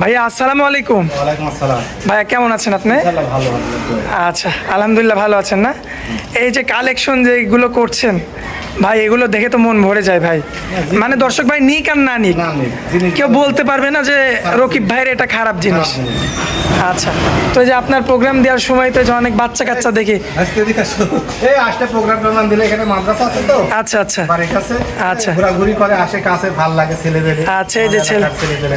ভাইয়া আসসালামু আলাইকুম। ভাইয়া কেমন আছেন আপনি। আচ্ছা আলহামদুলিল্লাহ ভালো আছেন না? এই যে কালেকশন যে এগুলো করছেন ভাই এগুলো দেখে তো মন ভরে যায় ভাই। মানে দর্শক ভাই নিক আর না নিক। কেউ বলতে পারবে না যে রকিব ভাইয়ের এটা খারাপ জিনিস। আচ্ছা তো যে আপনার প্রোগ্রাম দেওয়ার সময় তো যে অনেক বাচ্চা কাচ্চা দেখি। আচ্ছা আচ্ছা। আচ্ছা। আচ্ছা এই যে ছেলে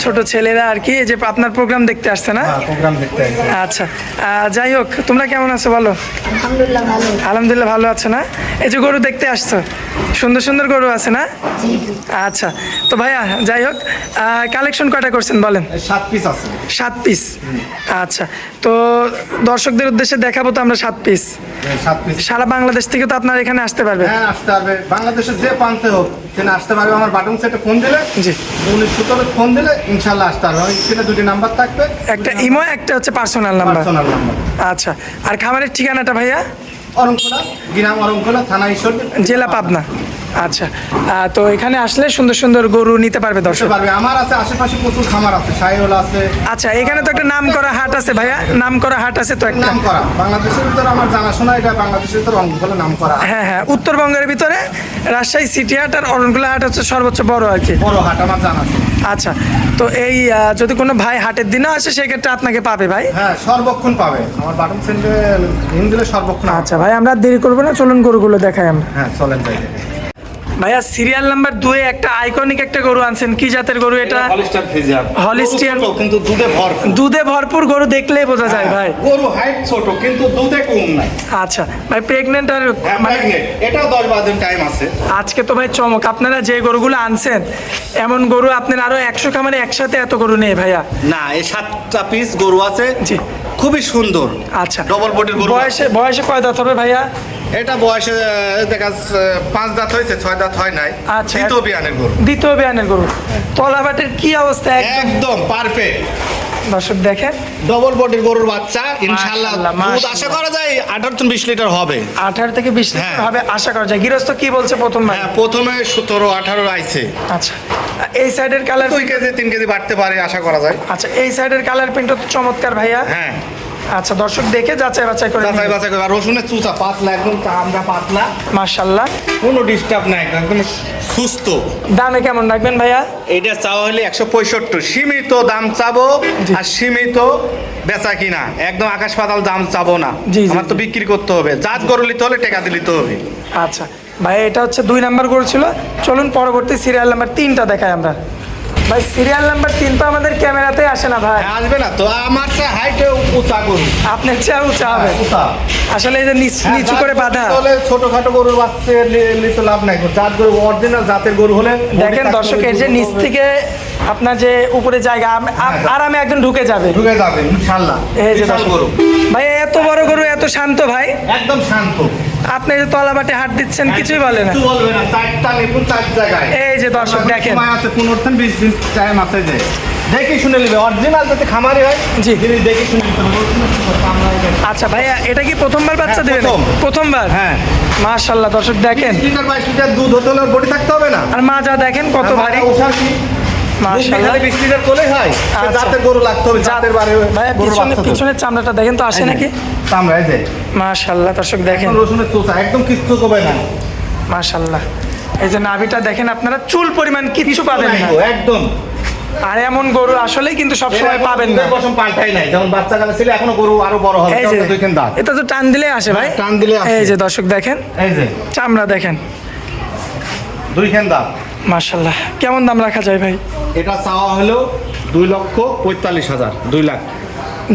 ছোট ছেলেরা আর কি এই যে আপনার প্রোগ্রাম দেখতে আসছে না? প্রোগ্রাম দেখতে আসছে। আচ্ছা। আহ, যাই হোক তোমরা কেমন আছো বলো? আলহামদুলিল্লাহ ভালো। আলহামদুলিল্লাহ ভালো আছো না? এই যে গরু দেখতে আসছো। সুন্দর সুন্দর গরু আছে না? আচ্ছা তো ভাইয়া যাই হোক কালেকশন কয়টা করছেন বলেন? সাত পিস আছে। সাত পিস আচ্ছা তো দর্শকদের উদ্দেশ্যে দেখাবো তো আমরা সাত পিস সাত পিস সারা বাংলাদেশ থেকে তো আপনার এখানে আসতে পারবে হ্যাঁ আসতে পারবে বাংলাদেশের যে প্রান্তে হোক তিনি আসতে পারবে। আমার বাটন সেটে ফোন দিলে জি। উনিশ সতেরো ফোন দিলে ইনশাল্লাহ আসতে পারবে। স্ক্রিনে দুটি নাম্বার থাকবে। একটা ইমো একটা হচ্ছে পার্সোনাল নাম্বার পার্সোনাল নাম্বার আচ্ছা আর খামারের ঠিকানাটা ভাইয়া? অরংখোলা গ্রাম অরংখোলা থানা ঈশ্বর জেলা পাবনা। আচ্ছা তো এখানে আসলে সুন্দর সুন্দর গরু নিতে পারবে দর্শক। পারবে। আমার আছে আশেপাশে প্রচুর খামার আছে সাইওয়াল আছে। আচ্ছা এখানে তো একটা নাম করা হাট আছে ভাইয়া। নাম করা হাট আছে তো একটা। নাম করা বাংলাদেশের ভিতরে আমার জানাশোনা এটা বাংলাদেশের ভিতরে অরংখোলা নাম করা হ্যাঁ হ্যাঁ উত্তরবঙ্গের ভিতরে রাজশাহী সিটি হাট আর অরণকুলা হাট হচ্ছে সর্বোচ্চ বড় আর কি। বড় হাট আমার জানা আছে আচ্ছা তো এই যদি কোনো ভাই হাটের দিনও আসে সেক্ষেত্রে আপনাকে পাবে ভাই। হ্যাঁ সর্বক্ষণ পাবে। আমার বাটন সেন্টে হিম দিলে সর্বক্ষণ আচ্ছা ভাই আমরা দেরি করব না চলুন গরুগুলো দেখাই আমরা। হ্যাঁ চলেন যাই ভাইয়া সিরিয়াল নাম্বার দুয়ে একটা আইকনিক একটা গরু আনছেন। কি জাতের গরু এটা? হলিস্টিয়ান। কিন্তু দুধে ভরপুর। দুধে ভরপুর গরু দেখলেই বোঝা যায় ভাই। গরু হাইট ছোট কিন্তু দুধে কম নাই। আচ্ছা ভাই প্রেগনেন্ট আর মানে এটাও দশ বারো দিন টাইম আছে। আজকে তো ভাই চমক। আপনারা যে গরুগুলো আনছেন এমন গরু আপনার আরও একশো খামারে একসাথে এত গরু নেই ভাইয়া। না এই সাতটা পিস গরু আছে। জি। খুবই সুন্দর। আচ্ছা। ডবল বডির গরু বয়সে বয়সে কয় দাঁত হবে ভাইয়া? এটা বয়সে দেখা পাঁচ দাঁত হয়েছে ছয় দাঁত হয় নাই। আচ্ছা। দ্বিতীয় বিয়ানের গরু। দ্বিতীয় বিয়ানের গরু। তলাবাটের কি অবস্থা? একদম পারফেক্ট দর্শক দেখেন। ডবল বডির গরুর বাচ্চা ইনশাল্লাহ মাশাআল্লাহ, দুধ। আশা করা যায় আঠারো থেকে বিশ লিটার হবে। আঠারো থেকে বিশ হ্যাঁ। ভাবে আশা করা যায়। গৃহস্থ কি বলছে প্রথম হ্যাঁ প্রথমে সতেরো আঠারো আইছে। আচ্ছা এই সাইডের কালার দুই কেজি তিন কেজি বাড়তে পারে আশা করা যায়। আচ্ছা এই সাইডের কালার প্রিন্টও তো চমৎকার ভাইয়া। হ্যাঁ। আচ্ছা দর্শক দেখে যাচাই বাছাই করে যাচাই বাছাই করে। রসুনের চুচা পাতলা একদম আমরা পাতলা। মার্শাল্লাহ কোনো ডিস্টার্ব নাই একদম সুস্থ। দামে কেমন রাখবেন ভাইয়া? এটা চাওয়া হলে একশো পঁয়ষট্টি। সীমিত দাম চাবো। আর সীমিত বেচা কিনা। একদম আকাশ পাতাল দাম চাবো না। আমার তো বিক্রি করতে হবে। জাত গরু নিতে হলে টাকা দিলিতে হবে। আচ্ছা। ভাই এটা হচ্ছে দুই নাম্বার গরু ছিল। চলুন পরবর্তী সিরিয়াল নাম্বার তিনটা দেখাই আমরা। ভাই সিরিয়াল নাম্বার তিন তো আমাদের ক্যামেরাতে আসে না ভাই। হ্যাঁ, আসবে না তো। আমার চেয়ে হাইটে উঁচা গরু। আপনার চেয়ে উঁচা হবে। উঁচা। আসলে এই যে নিচ- নিচু করে বাঁধা। তাহলে ছোটখাটো গরুর বাচ্চা নিতে লাভ নাই। জাত গরু অরিজিনাল জাতের গরু হলে দেখেন দর্শক এর যে নিচ থেকে আপনার যে উপরে জায়গা আম- আম- আরামে একজন ঢুকে যাবে। ঢুকে যাবে ইনশাল্লাহ। এই যে গরু। ভাই এত বড় গরু এত শান্ত ভাই? একদম শান্ত। আপনি যে তলাবাটে হাত দিচ্ছেন কিছুই বলে না। কিছু বলবে না চারটা নিপুণ চার জায়গায়। এই যে দর্শক দেখেন। সময় আছে পনেরো থেকে বিশ দিন টাইম আছে যে। দেখি শুনে নেবে অরিজিনাল যাতে খামারি হয় জি। জিনিস দেখি শুনে আচ্ছা ভাইয়া এটা কি প্রথমবার বাচ্চা হ্যাঁ, দেবেন? প্রথমবার? হ্যাঁ। মাশাল্লাহ দর্শক দেখেন। লিটার বাইশ লিটার দুধ হতে হলে বডি থাকতে হবে না। আর মা যা দেখেন কত ভারী। মাশাআল্লাহ। কোলে হয়। আচ্ছা। জাতের গরু লাগতে হবে জাতের বারে পিছনে পিছনের চামড়াটা দেখেন তো আসে নাকি? চামড়া এই যে। দর্শক দেখেন। রসুনের একদম কিচ্ছু কবে না। এই যে নাভিটা দেখেন আপনারা চুল পরিমাণ কিচ্ছু পাবেন না। একদম। আর এমন গরু আসলেই কিন্তু সবসময় পাবেন না। পশম পাল্টাই নাই। যেমন বাচ্চা কালে ছিল এখনও গরু আরও বড় হবে। এই যে চলতে দুইখান দাঁত। এটা তো টান দিলে আসে ভাই। টান দিলে আসে। এই যে দর্শক দেখেন। এই যে। চামড়া দেখেন। দুইখান দাঁত। মাশাল্লাহ কেমন দাম রাখা যায় ভাই? এটা চাওয়া হলো দুই লক্ষ পঁয়তাল্লিশ হাজার দুই লাখ।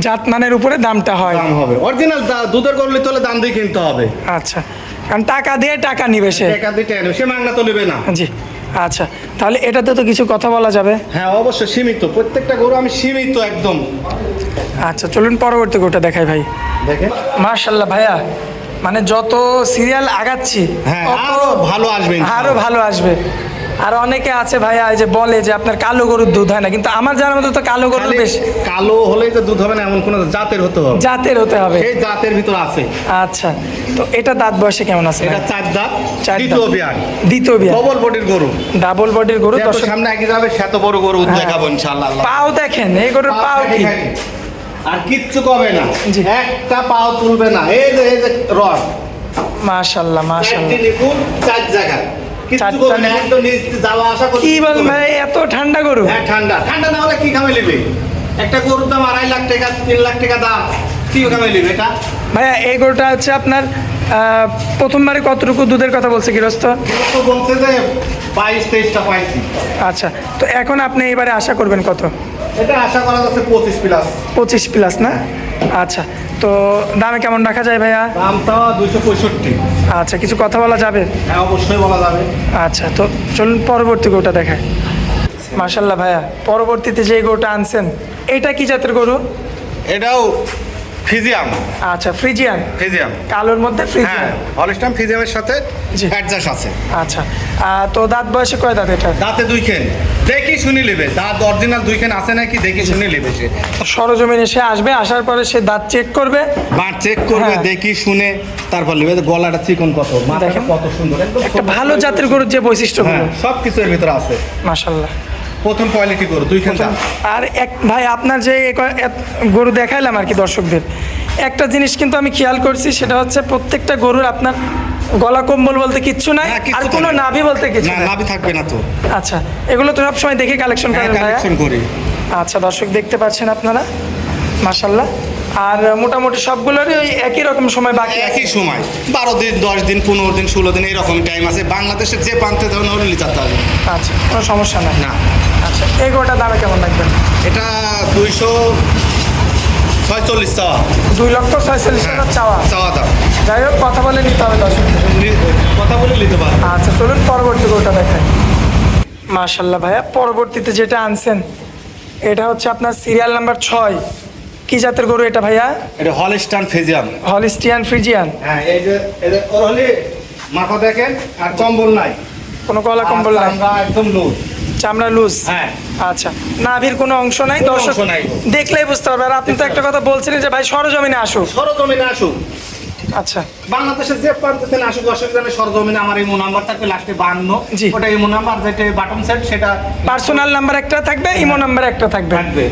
জাত মানের উপরে দামটা হয়। দাম হবে। অরিজিনাল দুধের গরু নিতে হলে দাম দিয়ে কিনতে হবে। আচ্ছা। কারণ টাকা দিয়ে টাকা নিবে সে। টাকা দিয়ে টেনে সে মাংনা তো নেবে না। জি আচ্ছা। তাহলে এটাতে তো কিছু কথা বলা যাবে। হ্যাঁ অবশ্যই সীমিত। প্রত্যেকটা গরু আমি সীমিত একদম। আচ্ছা চলুন পরবর্তী গরুটা দেখাই ভাই। দেখেন। মার্শাল্লাহ ভাইয়া মানে যত সিরিয়াল আগাচ্ছি হ্যাঁ আরও ভালো আসবে আরও ভালো আসবে। আর অনেকে আছে ভাইয়া এই যে বলে যে আপনার কালো গরুর দুধ হয় না কিন্তু আমার জানার মতো তো কালো গরুর বেশ কালো হলেই তো দুধ হবে না এমন কোনো জাতের হতে হবে। জাতের হতে হবে। সেই জাতের ভিতর আছে। আচ্ছা তো এটা দাঁত বয়সে কেমন আছে এটা চার দাঁত চার দাঁত। দ্বিতীয় বিয়ার দ্বিতীয় বিয়া ডবল বডির গরু। ডাবল বডির গরু দর্শক সামনে এগিয়ে যাবে সেত বড় গরু হ্যাঁ। দেখাবো ইনশাআল্লাহ। পাও দেখেন এই গরুর পাও কি? আর কিচ্ছু কবে না। একটা পাও তুলবে না। এই যে এই যে রড। চারটি নিপুণ চার জায়গা কি কিচ্ছু বলেন করবে না। ভাই এত ঠান্ডা গরু? হ্যাঁ ঠান্ডা। ঠান্ডা না হলে কি খামে নিবে? একটা গরুর দাম আড়াই লাখ টাকা তিন লাখ টাকা দাম। কি খামে নিবে এটা? ভাইয়া এই গরুটা হচ্ছে আপনার প্রথমবারে কতটুকু দুধের কথা বলছে গৃহস্থ? বলছে যে বাইশ তেইশটা পাইছি। আচ্ছা তো এখন আপনি এবারে আশা করবেন কত? এটা আশা করা যাচ্ছে পঁচিশ প্লাস পঁচিশ প্লাস না? আচ্ছা তো দামে কেমন রাখা যায় ভাইয়া? দামটা দুইশো পঁয়ষট্টি। আচ্ছা কিছু কথা বলা যাবে? হ্যাঁ অবশ্যই বলা যাবে। আচ্ছা তো চলুন পরবর্তী গরুটা দেখায় মার্শাল্লাহ ভাইয়া পরবর্তীতে যে গরুটা আনছেন এটা কি জাতের গরু? এটাও ফিজিয়াম আচ্ছা ফ্রিজিয়ান ফিজিয়াম কালোর মধ্যে হ্যাঁ ফ্রিজিয়ান হলিস্টাম ফিজিয়ামের সাথে। অ্যাডজাস্ট আছে। আচ্ছা তো দাঁত বয়সে কয় দাঁত এটা দাঁতে দুইখান দেখি শুনি নেবে দাঁত অরিজিনাল দুইখান আছে নাকি দেখি শুনি নেবে সে। সরজমিন এসে আসবে আসার পরে সে দাঁত চেক করবে। মাঠ চেক করবে হ্যাঁ। দেখি শুনে তারপর নেবে গলাটা চিকন কত মাথাটা। কত সুন্দর একটা ভালো জাতের গরুর যে বৈশিষ্ট্যগুলো। হ্যাঁ সব কিছু এর ভিতরে আছে। মাশাল্লাহ প্রথম কোয়ালিটি গরু দুইখান আর এক ভাই আপনার যে গরু দেখাইলাম আর কি দর্শকদের। একটা জিনিস কিন্তু আমি খেয়াল করছি সেটা হচ্ছে প্রত্যেকটা গরুর আপনার গলা কম্বল বলতে কিচ্ছু নাই হ্যাঁ, আর কোনো নাভি বলতে কিছু না লাভই থাকবে না তো। আচ্ছা এগুলো তো সবসময় দেখে কালেকশন হ্যাঁ করেন কালেকশন করি। আচ্ছা দর্শক দেখতে পাচ্ছেন আপনারা? মাশাল্লাহ আর মোটামুটি সবগুলোরই ওই একই রকম সময় বাকি একই সময়। বারো দিন দশ দিন পনেরো দিন ষোলো দিন এরকম টাইম আছে। বাংলাদেশের যে প্রান্তে ধরুন হলে যেতে হবে। আচ্ছা কোনো সমস্যা নাই। না। আচ্ছা এই গোটা দামে কেমন লাগবেন এটা দুইশো ছয়চল্লিশ চাওয়া। দুই লক্ষ ছয়চল্লিশ হ্যাঁ, হাজার চাওয়া। চাওয়া দাম। যাই হোক কথা বলে নিতে হবে কথা বলে নিতে পারো। আচ্ছা চলুন পরবর্তী গোটা দেখাই। মাশাল্লাহ ভাইয়া পরবর্তীতে যেটা আনছেন এটা হচ্ছে আপনার সিরিয়াল নাম্বার ছয়। কি জাতের গরু এটা ভাইয়া? এটা হলস্টান ফেজিয়াম হলিস্টিয়ান ফ্রিজিয়ান হ্যাঁ এই যে এদের ওর হলে মাথা দেখেন আর কম্বল নাই। কোনো কলা কম্বল নাই? একদম লুজ চামড়া লুজ হ্যাঁ। আচ্ছা নাভির কোনো অংশ নাই দর্শক? দেখলেই বুঝতে পারবে আর আপনি তো একটা কথা বলছিলেন যে ভাই সরজমিনে আসুক। সরজমিনে আসুক। আচ্ছা। বাংলাদেশের যে প্রান্ত থেকে আসুক অসুবিধা নেই সরজমিনে আমার ইমো নাম্বার থাকবে লাস্টে বান্ন। ওটা ইমো নাম্বার যেটা বাটন সেট সেটা পার্সোনাল নাম্বার একটা থাকবে ইমো নাম্বার একটা থাকবে। থাকবে।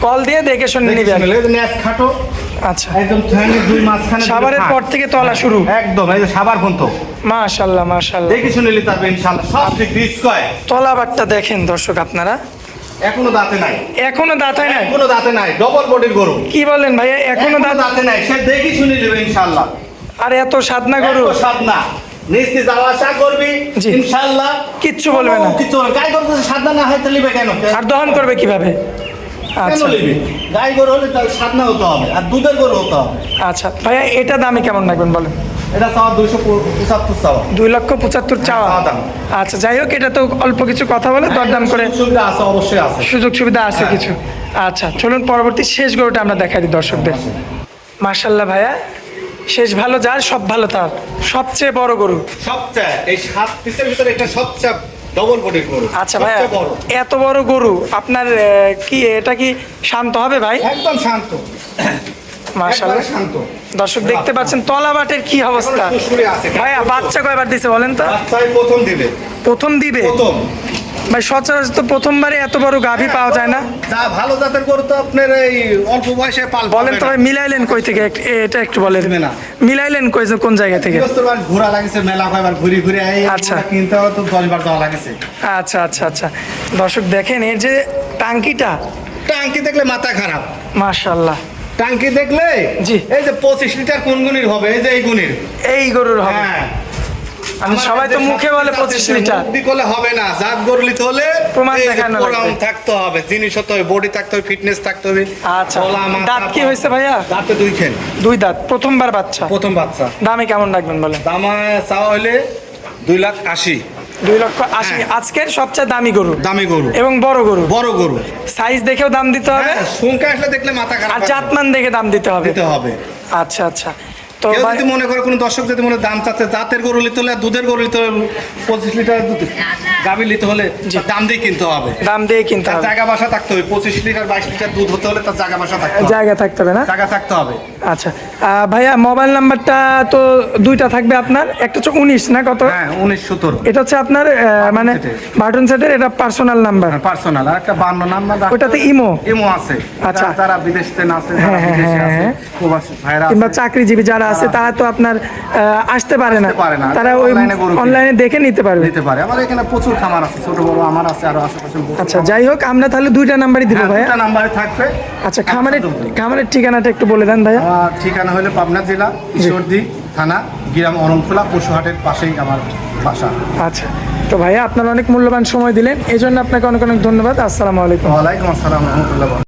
কল দিয়ে দেখে শুনে নিবে। ন্যাস খাটো। আচ্ছা। একদম ঠ্যাঙের দুই মাঝখানে ফাঁক। পর থেকে তলা শুরু। একদম এই যে সাবার পর্যন্ত। মাশাল্লাহ মাশাল্লাহ। দেখি শুনে নিতে পারবে ইনশাল্লাহ। সব ঠিক ডিসকয় তলাবারটা দেখেন দর্শক আপনারা। এখনও দাঁতে নাই। এখনও দাঁত হয় না এখনও দাঁতে নাই ডবল বডির গরু। কি বলেন ভাইয়া এখনও দাঁত দাঁতে নাই সে দেখি শুনে নেবে ইনশাল্লাহ আর এত সাধনা গরু এত স্বাদ না নিস্তি যাওয়া আসা করবি জি। ইনশাল্লাহ কিচ্ছু বলবে না। কিচ্ছু বলবে। গাই গরু সাদনা না হয় তাহলে কেন? আর দহন করবে কীভাবে? আচ্ছা। গাই গরু হলে তাহলে সাদনা হতে হবে আর দুধের গরু হতে হবে। আচ্ছা। ভাইয়া এটা দামে কেমন রাখবেন বলেন? এটা চাওয়া দুইশো পঁচাত্তর চাওয়া। দুই লক্ষ পঁচাত্তর চাওয়া। চাওয়া দাম। আচ্ছা যাই হোক এটা তো অল্প কিছু কথা বলে দরদাম করে সুবিধা আছে অবশ্যই আছে। সুযোগ সুবিধা আছে হ্যাঁ। কিছু। আচ্ছা চলুন পরবর্তী শেষ গরুটা আমরা দেখাই দিই দর্শকদের। মার্শাল্লাহ ভাইয়া শেষ ভালো যার সব ভালো তার। সবচেয়ে বড় গরু। সবচেয়ে এই সাত পিসের ভিতরে এটা সবচেয়ে ডবল বডির গরু। আচ্ছা ভাইয়া এত বড় গরু আপনার কি এটা কি শান্ত হবে ভাই? একদম শান্ত। দর্শক দেখতে পাচ্ছেন তলাবাটের কি অবস্থা। ভাইয়া বাচ্চা কয়বার দিছে বলেন তো? প্রথম দিবে। প্রথম দিবে? প্রথম। ভাই সচরাচর তো প্রথমবারে এত বড় গাভী পাওয়া যায় না। যা ভালো জাতের গরু তো আপনার এই অল্প বয়সে পাল বলেন তো ভাই মিলাইলেন কই থেকে? এটা একটু বলেন। দিবে না। মিলাইলেন কই যে কোন জায়গা থেকে? ঘোরা লাগছে মেলা কয়বার ঘুরি ঘুরে এই আচ্ছা। কিনতে তো দশবার যাওয়া লাগেছে। আচ্ছা আচ্ছা আচ্ছা। দর্শক দেখেন এর যে টাঙ্কিটা। টাঙ্কি দেখলে মাথা খারাপ। মাশাল্লাহ টাঙ্কি দেখলে? জি। এই যে পঁচিশ লিটার কোন গুণির হবে? এই যে এই গুণির। এই গরুর হবে। হ্যাঁ। আমি সবাই তো মুখে বলে পঁচিশ লিটার। করলে হবে না। জাত গরু নিতে হলে প্রমাণ দেখানো প্রমাণ থাকতে হবে জিনিস হতে হবে বডি থাকতে হবে ফিটনেস থাকতে হবে। আচ্ছা। দাঁত কি। হয়েছে ভাইয়া? দাঁতে দুই খেন। দুই দাঁত। প্রথমবার বাচ্চা। প্রথম বাচ্চা। দামে কেমন রাখবেন বলেন? দামা চাওয়া হলে দুই লাখ আশি। দুই লক্ষ আশি। হ্যাঁ। আজকের সবচেয়ে দামি গরু। দামি গরু। এবং বড় গরু। বড় গরু। সাইজ দেখেও দাম দিতে হবে। সংখ্যা আসলে দেখলে মাথা খারাপ আর। জাতমান দেখে দাম দিতে হবে। দিতে হবে। আচ্ছা আচ্ছা। তো যদি মনে করে কোনো দর্শক যদি মনে দাম চাচ্ছে জাতের গরু নিতে হলে দুধের গরু নিতে হলে পঁচিশ লিটার দুধ গাভী নিতে হলে দাম দিয়ে কিনতে হবে। দাম দিয়ে কিনতে হবে। জায়গা বাসা থাকতে হবে। পঁচিশ লিটার বাইশ লিটার দুধ হতে হলে তার জায়গা বাসা থাকতে হবে। জায়গা থাকতে হবে না? জায়গা থাকতে হবে। আচ্ছা। ভাইয়া মোবাইল নাম্বারটা তো দুইটা থাকবে আপনার। একটা হচ্ছে উনিশ না কত? হ্যাঁ উনিশ সতেরো। এটা হচ্ছে আপনার মানে বাটন সেটের এটা পার্সোনাল নাম্বার পার্সোনাল আর একটা বান্ন নাম্বার ওটাতে ইমো? ইমো আছে। আচ্ছা। যারা- আছে হ্যাঁ, হ্যাঁ, বিদেশে হ্যাঁ, আছে হ্যাঁ। ভাইরা কিংবা চাকরিজীবী যারা আছে তারা তো আপনার আসতে পারে না। পারে না। তারা ওই অনলাইনে দেখে নিতে পারবে। নিতে পারে। আমার এখানে প্রচুর খামার আছে ছোট বড় আমার আছে আরও আশেপাশে আচ্ছা যাই হোক আমরা তাহলে দুইটা নাম্বারই দিব হ্যাঁ, ভাইয়া। দুটা নাম্বারে থাকবে। আচ্ছা খামারের খামারের ঠিকানাটা একটু বলে দেন ভাইয়া। আমার ঠিকানা হলো পাবনা জেলা ঈশ্বরদী থানা গ্রাম অরণখোলা পশুহাটের পাশেই আমার বাসা। আচ্ছা। তো ভাইয়া আপনার অনেক মূল্যবান সময় দিলেন। এই জন্য আপনাকে অনেক অনেক ধন্যবাদ। আসসালামু আলাইকুম। ওয়ালাইকুম আসসালাম রহমতুল্লাহ।